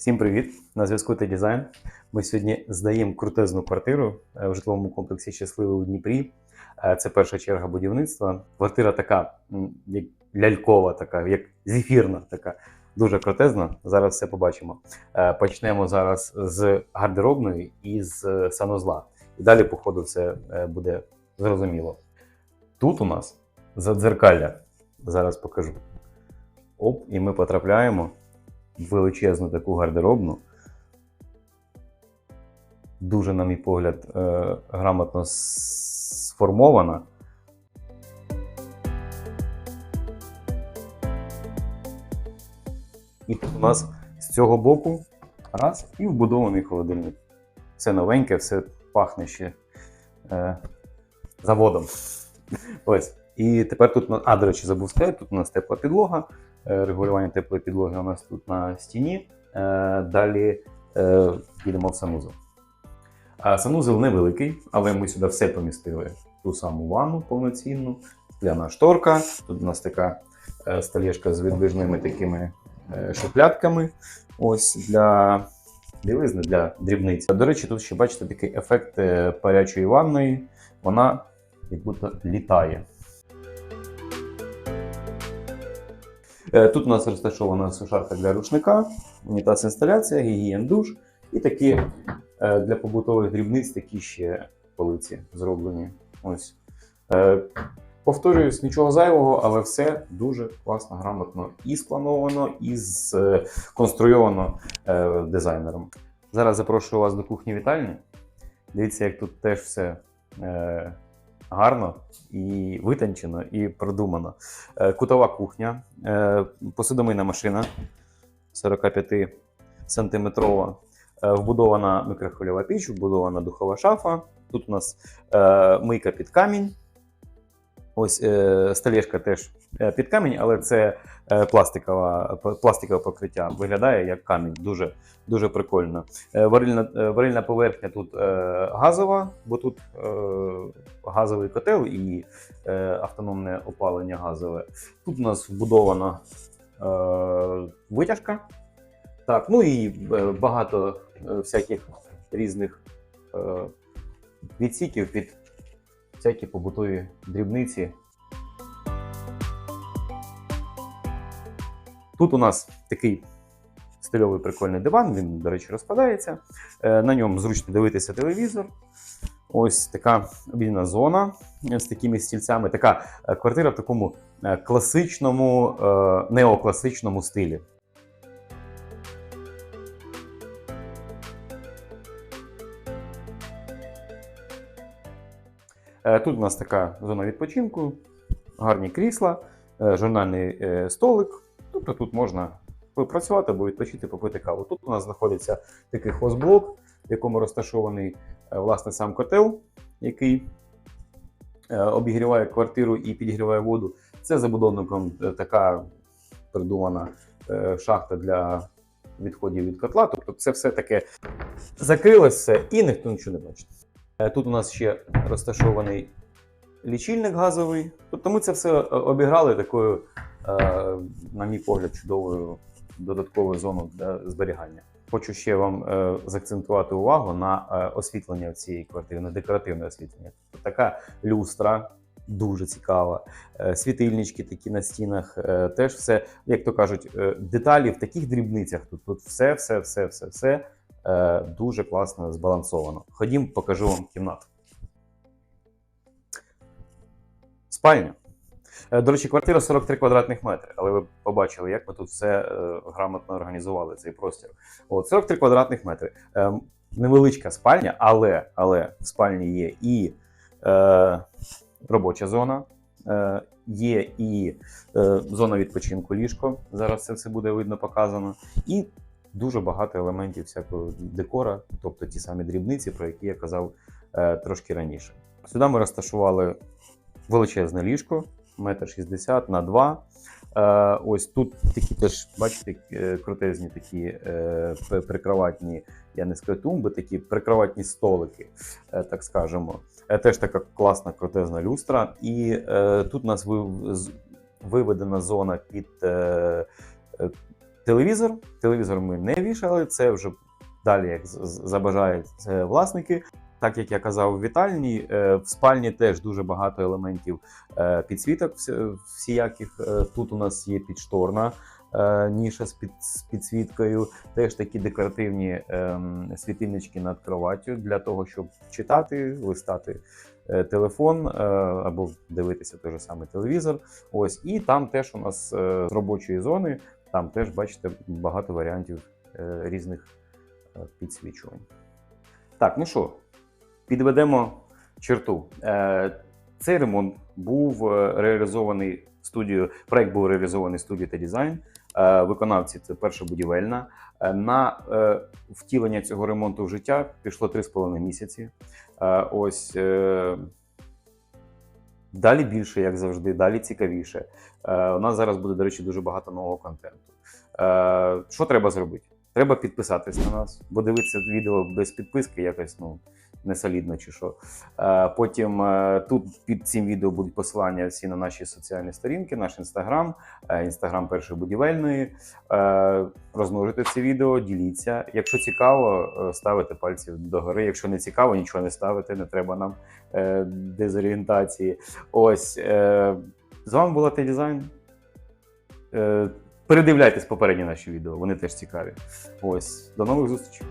Всім привіт! На зв'язку та дизайн. Ми сьогодні здаємо крутезну квартиру е, в житловому комплексі Щасливий у Дніпрі. Е, Це перша черга будівництва. Квартира така як лялькова, така, як зефірна, така дуже крутезна. Зараз все побачимо. Е, Почнемо зараз з гардеробної і з санузла. І далі, по ходу, все буде зрозуміло. Тут у нас задзеркалля. Зараз покажу. Оп, і ми потрапляємо величезну таку гардеробну. Дуже, на мій погляд, е, грамотно сформована. І тут у нас з цього боку раз і вбудований холодильник. Все новеньке, все пахне ще е, заводом. Ось. І тепер тут, а, до речі, забув сказати, тут у нас тепла підлога. Е, Регулювання теплої підлоги у нас тут на стіні. Е, Далі е, їдемо в санузел. А санузел невеликий, але ми сюди все помістили. Ту саму ванну повноцінну, скляна шторка. Тут у нас така е, столешка з видвижними такими е, шухлядками. Ось для білизни, для дрібниць. До речі, тут ще бачите такий ефект е, парячої ванної. Вона як будто літає. Тут у нас розташована сушарка для рушника, унітаз інсталяція, гігієн душ і такі е, для побутових дрібниць такі ще полиці зроблені. Ось. Е, Повторююсь, нічого зайвого, але все дуже класно, грамотно і сплановано, і сконструйовано е, дизайнером. Зараз запрошую вас до кухні вітальні. Дивіться, як тут теж все е, гарно і витончено, і продумано. Е, Кутова кухня, е, посудомийна машина 45 сантиметрова, е, вбудована мікрохвильова піч, вбудована духова шафа. Тут у нас мийка під камінь. Ось е, столешка теж е, під камінь, але це е, пластикова, пластикове покриття. Виглядає як камінь, дуже, дуже прикольно. Е, варильна, е, варильна поверхня тут е, газова, бо тут е, газовий котел і е, автономне опалення газове. Тут у нас вбудована е, витяжка. Так, ну і е, багато всяких різних е, відсіків під всякі побутові дрібниці. Тут у нас такий стильовий прикольний диван, він, до речі, розпадається. Е, На ньому зручно дивитися телевізор. Ось така обідна зона з такими стільцями. Така е, квартира в такому е, класичному, неокласичному стилі. Тут у нас така зона відпочинку, гарні крісла, е, журнальний е, столик. Тобто тут можна попрацювати або відпочити, попити каву. Тут у нас знаходиться такий хозблок, в якому розташований е, власне сам котел, який е, обігріває квартиру і підігріває воду. Це забудовником е, така придумана е, шахта для відходів від котла. Тобто це все таке закрилось все і ніхто нічого не бачить. Е, Тут у нас ще розташований лічильник газовий. Тобто ми це все е, обіграли такою, е, на мій погляд, чудовою додатковою зоною для зберігання. Хочу ще вам заакцентувати увагу на освітлення в цій квартирі, на декоративне освітлення. Тобто така люстра. Дуже цікава. Світильнички такі на стінах, теж все, як то кажуть, деталі в таких дрібницях. Тут, тут все, все, все, все, все е, дуже класно збалансовано. Ходім, покажу вам кімнату. Спальня. Е, До речі, квартира 43 квадратних метри, але ви побачили, як ми тут все е, грамотно організували цей простір. От 43 квадратних метри. Е, невеличка спальня, але, але в спальні є і е, робоча зона, е, є і е, зона відпочинку ліжко. Зараз це все буде видно показано. І дуже багато елементів всякого декора, тобто ті самі дрібниці, про які я казав е, трошки раніше. Сюди ми розташували величезне ліжко, метр шістдесят на 2. Е, ось тут такі теж, бачите, е, крутезні такі прикроватні, я не скажу тумби, такі прикроватні столики, так скажемо. Теж така класна крутезна люстра. І тут у нас виведена зона під телевізор. Телевізор ми не вішали, це вже далі, як забажають е, власники. Так як я казав, в вітальні, е, в спальні теж дуже багато елементів е, підсвіток всіяких. Тут у нас є підшторна ніша з, під, з підсвіткою, теж такі декоративні ем, світильнички над кроваттю для того, щоб читати, листати телефон або дивитися той же самий телевізор. Ось і там теж у нас з робочої зони, там теж бачите багато варіантів е, різних е, підсвічувань. Так, ну що, підведемо черту. Е, Цей ремонт був реалізований студією. Проект був реалізований студією та дизайн. Виконавці це перша будівельна. На втілення цього ремонту в життя пішло 3,5 місяці. Ось далі більше, як завжди, далі цікавіше. Е, У нас зараз буде, до речі, дуже багато нового контенту. Е, Що треба зробити? Треба підписатись на нас, бо дивитися відео без підписки якось ну, не солідно чи що. Е, Потім е, тут під цим відео будуть посилання всі на наші соціальні сторінки, наш інстаграм, е, інстаграм першої будівельної. Е, Розмножуйте це відео, діліться. Якщо цікаво, е, ставите пальці догори. Якщо не цікаво, нічого не ставите, не треба нам е, дезорієнтації. Ось е, з вами була Т-Дизайн. Е, Передивляйтесь попередні наші відео, вони теж цікаві. Ось, до нових зустрічей.